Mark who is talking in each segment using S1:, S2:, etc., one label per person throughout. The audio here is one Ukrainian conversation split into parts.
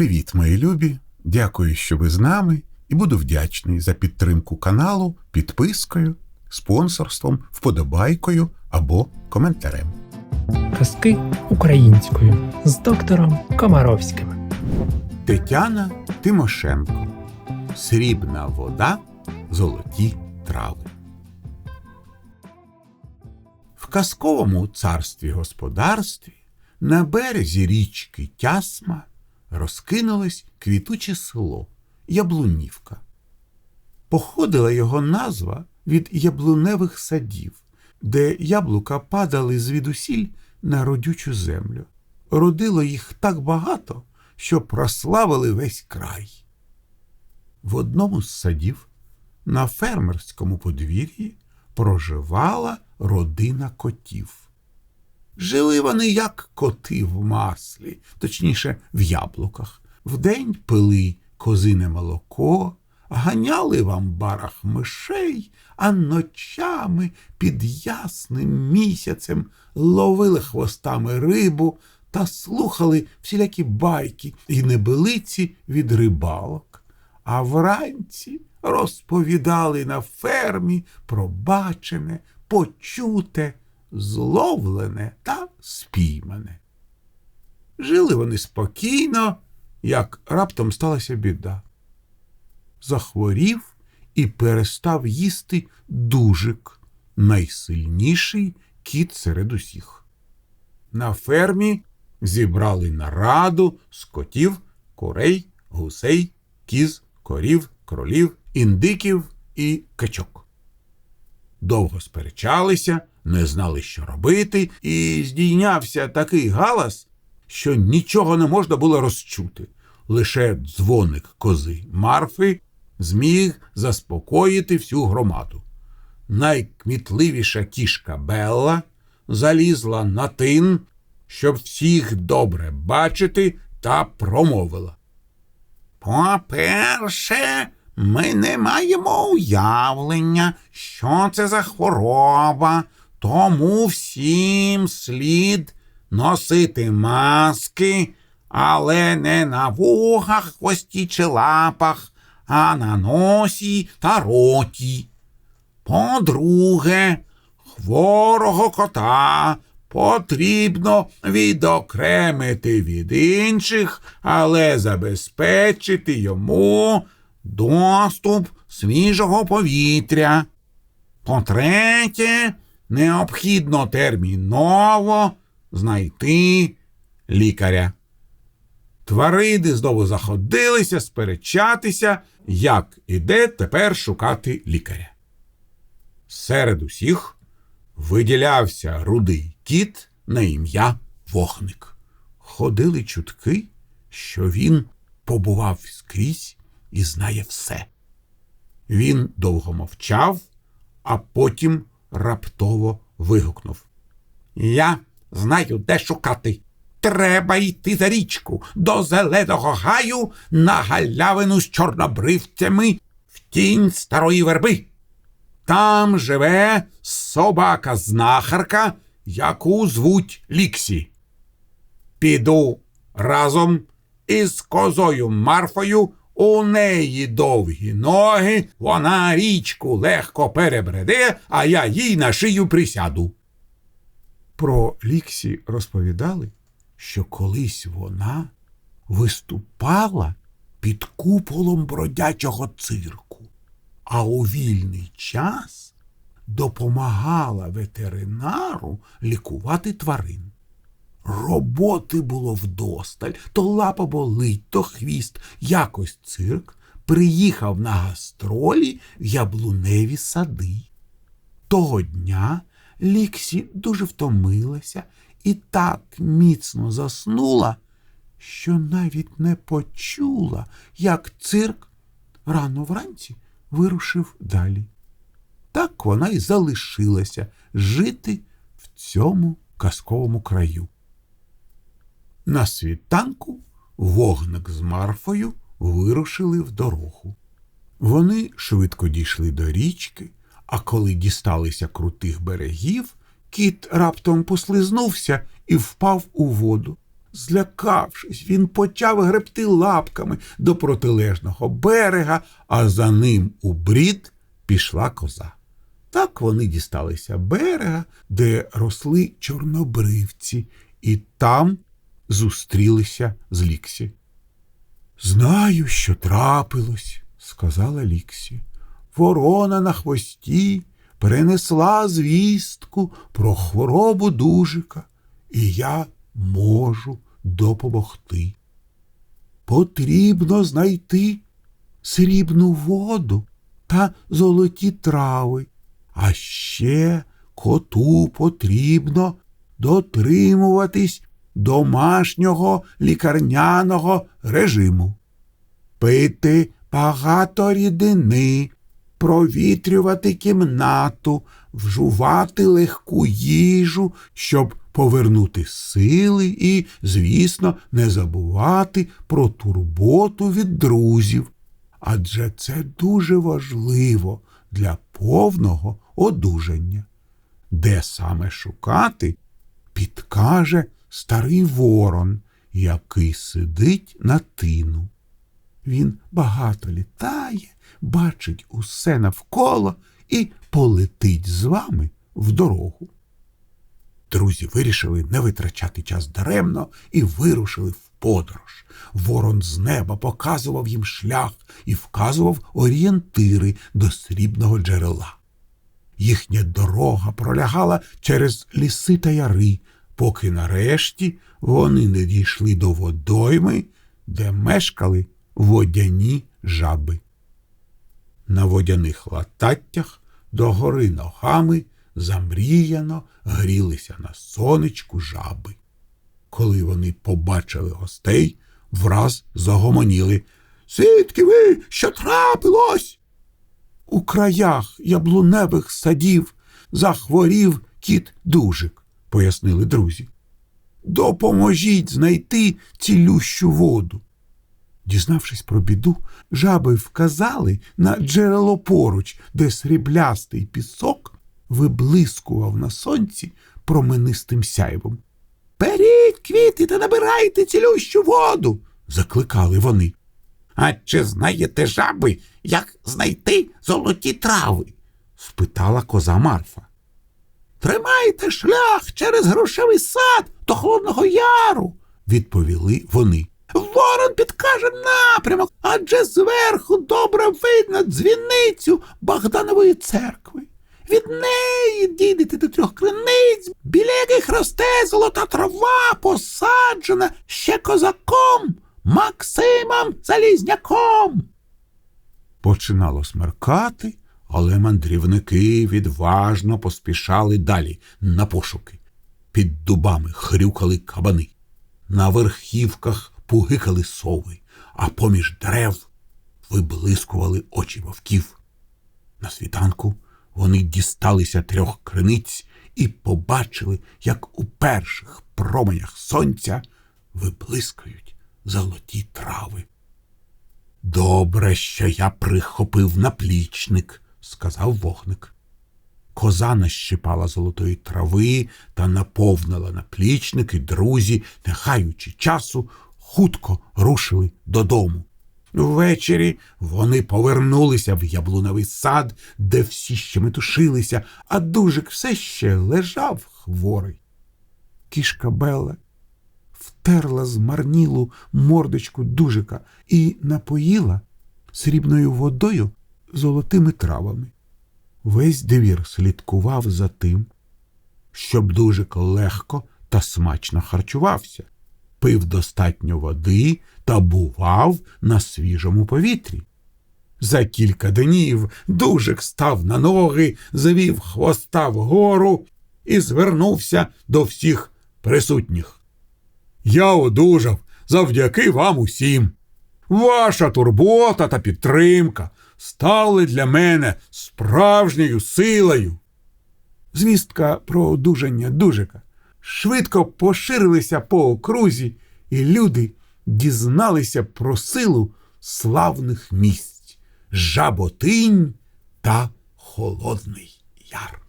S1: Привіт, мої любі! Дякую, що ви з нами, і буду вдячний за підтримку каналу підпискою, спонсорством, вподобайкою або коментарем.
S2: Казки українською з доктором Комаровським.
S1: Тетяна Тимошенко. Срібна вода, золоті трави. В казковому царстві господарстві на березі річки Тясма розкинулось квітуче село Яблунівка. Походила його назва від яблуневих садів, де яблука падали звідусіль на родючу землю. Родило їх так багато, що прославили весь край. В одному з садів на фермерському подвір'ї проживала родина котів. Жили вони як коти в маслі, точніше, в яблуках. Вдень пили козине молоко, ганяли в амбарах мишей, а ночами під ясним місяцем ловили хвостами рибу та слухали всілякі байки і небелиці від рибалок. А вранці розповідали на фермі про бачене, почуте, зловлене та спіймане. Жили вони спокійно, як раптом сталася біда. Захворів і перестав їсти дужик, найсильніший кіт серед усіх. На фермі зібрали нараду з котів, курей, гусей, кіз, корів, кролів, індиків і качок. Довго сперечалися, не знали, що робити, і здійнявся такий галас, що нічого не можна було розчути. Лише дзвоник кози Марфи зміг заспокоїти всю громаду. Найкмітливіша кішка Белла залізла на тин, щоб всіх добре бачити, та промовила. По-перше, ми не маємо уявлення, що це за хвороба, тому всім слід носити маски, але не на вухах, хвості чи лапах, а на носі та роті. По-друге, хворого кота потрібно відокремити від інших, але забезпечити йому доступ свіжого повітря. По-третє, необхідно терміново знайти лікаря. Тварини знову заходилися сперечатися, як і де тепер шукати лікаря. Серед усіх виділявся рудий кіт на ім'я Вогник. Ходили чутки, що він побував скрізь і знає все. Він довго мовчав, а потім раптово вигукнув. Я знаю, де шукати. Треба йти за річку до зеленого гаю на галявину з чорнобривцями в тінь старої верби. Там живе собака-знахарка, яку звуть Ліксі. Піду разом із козою Марфою. У неї довгі ноги, вона річку легко перебреде, а я їй на шию присяду. Про Ліксі розповідали, що колись вона виступала під куполом бродячого цирку, а у вільний час допомагала ветеринару лікувати тварин. Роботи було вдосталь, то лапа болить, то хвіст. Якось цирк приїхав на гастролі в яблуневі сади. Того дня Ліксі дуже втомилася і так міцно заснула, що навіть не почула, як цирк рано вранці вирушив далі. Так вона й залишилася жити в цьому казковому краю. На світанку вогник з Марфою вирушили в дорогу. Вони швидко дійшли до річки, а коли дісталися крутих берегів, кіт раптом послизнувся і впав у воду. Злякавшись, він почав гребти лапками до протилежного берега, а за ним у брід пішла коза. Так вони дісталися берега, де росли чорнобривці, і там зустрілися з Ліксі. Знаю, що трапилось, сказала Ліксі. Ворона на хвості перенесла звістку про хворобу дужика, і я можу допомогти. Потрібно знайти срібну воду та золоті трави, а ще коту потрібно дотримуватись домашнього лікарняного режиму, пити багато рідини, провітрювати кімнату, вжувати легку їжу, щоб повернути сили і, звісно, не забувати про турботу від друзів. Адже це дуже важливо для повного одужання. Де саме шукати, підкаже старий ворон, який сидить на тину. Він багато літає, бачить усе навколо і полетить з вами в дорогу. Друзі вирішили не витрачати час даремно і вирушили в подорож. Ворон з неба показував їм шлях і вказував орієнтири до срібного джерела. Їхня дорога пролягала через ліси та яри, поки нарешті вони не дійшли до водойми, де мешкали водяні жаби. На водяних лататтях догори ногами замріяно грілися на сонечку жаби. Коли вони побачили гостей, враз загомоніли. Звідки ви, що трапилось? У краях яблуневих садів захворів кіт дужик, пояснили друзі. Допоможіть знайти цілющу воду. Дізнавшись про біду, жаби вказали на джерело поруч, де сріблястий пісок виблискував на сонці променистим сяйвом. Беріть квіти та набирайте цілющу воду, закликали вони. А чи знаєте жаби, як знайти золоті трави? спитала коза Марфа. Тримайте шлях через грошевий сад до Холодного Яру, відповіли вони. Ворон підкаже напрямок, адже зверху добре видно дзвіницю Богданової церкви. Від неї дійдете до трьох криниць, біля яких росте золота трава, посаджена ще козаком Максимом Залізняком. Починало смеркати, але мандрівники відважно поспішали далі на пошуки. Під дубами хрюкали кабани, на верхівках пугикали сови, а поміж дерев виблискували очі вовків. На світанку вони дісталися трьох криниць і побачили, як у перших променях сонця виблискують золоті трави. Добре, що я прихопив наплічник, сказав вогник. Коза нащипала золотої трави та наповнила наплічник, і друзі, не хаючи часу, хутко рушили додому. Ввечері вони повернулися в яблуневий сад, де всі ще метушилися, а дужик все ще лежав хворий. Кішка Белла втерла змарнілу мордочку дужика і напоїла срібною водою золотими травами. Весь двір слідкував за тим, щоб дужик легко та смачно харчувався, пив достатньо води та бував на свіжому повітрі. За кілька днів дужик став на ноги, завів хвоста вгору і звернувся до всіх присутніх. Я одужав завдяки вам усім. Ваша турбота та підтримка стали для мене справжньою силою. Звістка про одужання дужика швидко поширилися по окрузі, і люди дізналися про силу славних місць Жаботинь та Холодний Яр.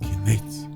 S1: Кінець